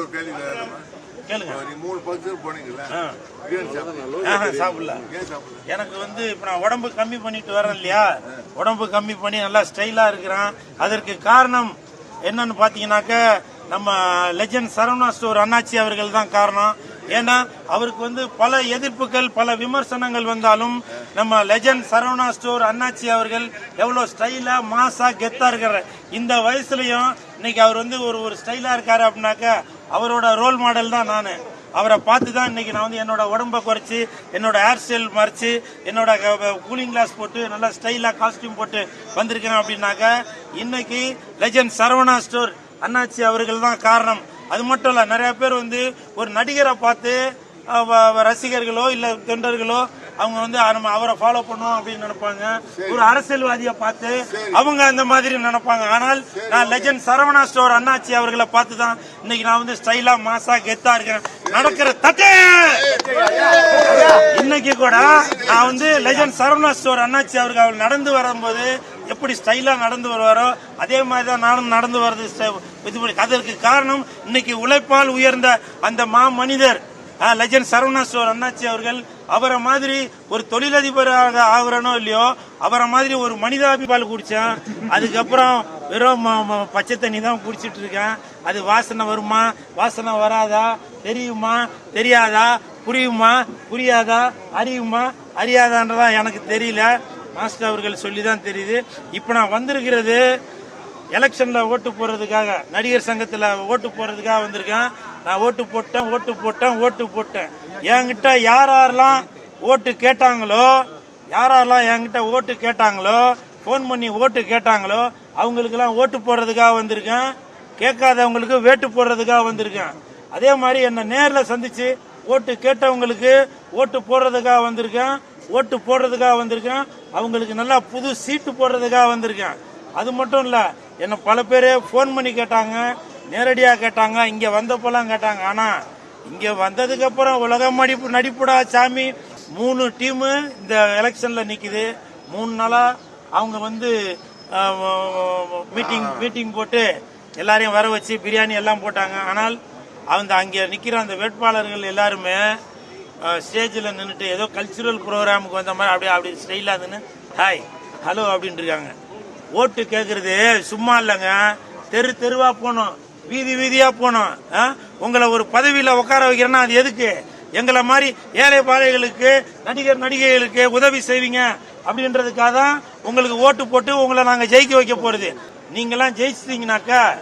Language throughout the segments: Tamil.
ஒரு கேள்வி? கேளுங்க. மூணு ஃபங்க்ஷன் போனீங்கல்ல. சாப்பிடல? எனக்கு வந்து இப்ப நான் உடம்பு கம்மி பண்ணிட்டு வரேன் இல்லையா? உடம்பு கம்மி பண்ணி நல்லா ஸ்டைலா இருக்கிறேன். அதற்கு காரணம் என்னன்னு பாத்தீங்கன்னாக்க நம்ம லெஜண்ட் சரவணா ஸ்டோர் அண்ணாச்சி அவர்கள் தான் காரணம். ஏன்னா அவருக்கு வந்து பல எதிர்ப்புகள் பல விமர்சனங்கள் வந்தாலும் நம்ம லெஜண்ட் சரவணா ஸ்டோர் அண்ணாச்சி அவர்கள் எவ்வளவு ஸ்டைலா மாசா கெத்தா இருக்கிற இந்த வயசுலயும் இன்னைக்கு அவர் வந்து ஒரு ஒரு ஸ்டைலா இருக்காரு அப்படின்னாக்க அவரோட ரோல் மாடல் தான் நானு. அவரை பார்த்து தான் இன்னைக்கு நான் வந்து என்னோட உடம்ப குறைச்சி என்னோட ஹேர் ஸ்டைல் மறைச்சி என்னோட கூலிங் கிளாஸ் போட்டு நல்லா ஸ்டைலாக காஸ்டியூம் போட்டு வந்திருக்கிறேன் அப்படின்னாக்க இன்னைக்கு லெஜண்ட் சரவணா ஸ்டோர் அண்ணாச்சி அவர்கள் தான் காரணம். அது மட்டும் இல்லை நிறைய பேர் வந்து ஒரு நடிகரை பார்த்து ரசிகர்களோ இல்லை தொண்டர்களோ அவங்க வந்து நம்ம அவரை ஃபாலோ பண்ணுவோம் அப்படின்னு நினைப்பாங்க. ஒரு அரசியல்வாதியை பார்த்து அவங்க அந்த மாதிரி நினைப்பாங்க. ஆனால் நான் லெஜண்ட் சரவணா ஸ்டோர் அண்ணாச்சி அவர்களை பார்த்து தான் இன்னைக்கு நான் வந்து ஸ்டைலா மாசா கெத்தா இருக்கேன். நடக்கிற தட்டே! இன்னைக்கு கூட நான் வந்து லெஜண்ட் சரவணா ஸ்டோர் அண்ணாச்சி அவர்கள் அவர் நடந்து வரும்போது எப்படி ஸ்டைலா நடந்து வருவாரோ அதே மாதிரி தான் நானும் நடந்து வர்றது இது அதற்கு காரணம் இன்னைக்கு உழைப்பால் உயர்ந்த அந்த மா மனிதர் லெஜண்ட் சரவணா ஸ்டோர் அண்ணாச்சி அவர்கள் அவரை மாதிரி ஒரு தொழிலதிபராக ஆகுறனோ இல்லையோ அவரை மாதிரி ஒரு மனிதாபிபால் குடிச்சேன். அதுக்கப்புறம் வெறும் பச்சை தண்ணி தான் குடிச்சிட்டு இருக்கேன். அது வாசனை வருமா? வாசனை வராதா? தெரியுமா? தெரியாதா? புரியுமா? புரியாதா? அறியுமா? அறியாதான்றதான் எனக்கு தெரியல. மாஸ்டர் அவர்கள் சொல்லி தான் தெரியுது. இப்போ நான் வந்திருக்கிறது எலெக்ஷன்ல ஓட்டு போடுறதுக்காக நடிகர் சங்கத்துல ஓட்டு போடுறதுக்காக வந்திருக்கேன். நான் ஓட்டு போட்டேன் ஓட்டு போட்டேன் ஓட்டு போட்டேன். என்கிட்ட யார் யாரெல்லாம் ஓட்டு கேட்டாங்களோ யார் யாரெல்லாம் என்கிட்ட ஓட்டு கேட்டாங்களோ ஃபோன் பண்ணி ஓட்டு கேட்டாங்களோ அவங்களுக்கெல்லாம் ஓட்டு போடுறதுக்காக வந்திருக்கேன். கேட்காதவங்களுக்கு வேட்டு போடுறதுக்காக வந்திருக்கேன். அதே மாதிரி என்ன நேர்ல சந்திச்சு ஓட்டு கேட்டவங்களுக்கு ஓட்டு போடுறதுக்காக வந்திருக்கேன். ஓட்டு போடுறதுக்காக வந்திருக்கேன். அவங்களுக்கு நல்லா புது சீட்டு போடுறதுக்காக வந்திருக்கேன். அது மட்டும் இல்ல என்ன பல பேர் ஃபோன் பண்ணி கேட்டாங்க நேரடியா கேட்டாங்க இங்க வந்தப்பெல்லாம் கேட்டாங்க. ஆனா இங்க வந்ததுக்கு அப்புறம் உலக மடிப்பு நடிப்புடா சாமி. மூணு டீமு இந்த எலெக்ஷன்ல நிக்குது. மூணு நாளா அவங்க வந்து மீட்டிங் மீட்டிங் போட்டு எல்லாரையும் வர வச்சு பிரியாணி எல்லாம் போட்டாங்க. ஆனால் அந்த அங்கே நிக்கிற அந்த வேட்பாளர்கள் எல்லாருமே ஸ்டேஜில் நின்றுட்டு ஏதோ கல்ச்சுரல் ப்ரோக்ராமுக்கு வந்த மாதிரி அப்படியே அப்படி ஸ்டைலாக ஹாய் ஹலோ அப்படின்ட்டு இருக்காங்க. ஓட்டு கேட்கறது சும்மா இல்லைங்க. தெரு தெருவா போகணும். வீதி வீதியா போகணும். ஆ? உங்களை ஒரு பதவியில உட்கார வைக்கிறேன்னா அது எதுக்கு? எங்களை மாதிரி ஏழை பாழைகளுக்கு நடிகர் நடிகைகளுக்கு உதவி செய்வீங்க. அப்படின்றதுக்காக தான் உங்களுக்கு ஓட்டு போட்டு உங்களை நாங்க ஜெயிக்க வைக்க போறது. நீங்களாம் ஜெயிச்சிட்டீங்கனாக்கா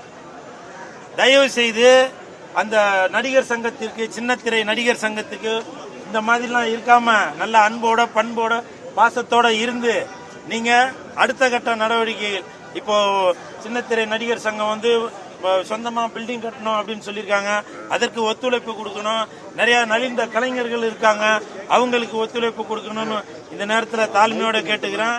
தயவு செய்து அந்த நடிகர் சங்கத்திற்கு சின்னத்திரை நடிகர் சங்கத்துக்கு இந்த மாதிரிலாம் இருக்காம நல்ல அன்போட பண்போட பாசத்தோட இருந்து நீங்க அடுத்த கட்ட நடவடிக்கைகள் இப்போ சின்னத்திரை நடிகர் சங்கம் வந்து இப்போ சொந்தமா பில்டிங் கட்டணும் அப்படின்னு சொல்லியிருக்காங்க. அதற்கு ஒத்துழைப்பு கொடுக்கணும். நிறைய நலிந்த கலைஞர்கள் இருக்காங்க. அவங்களுக்கு ஒத்துழைப்பு கொடுக்கணும்னு இந்த நேரத்தில் தாழ்மையோட கேட்டுக்கிறேன்.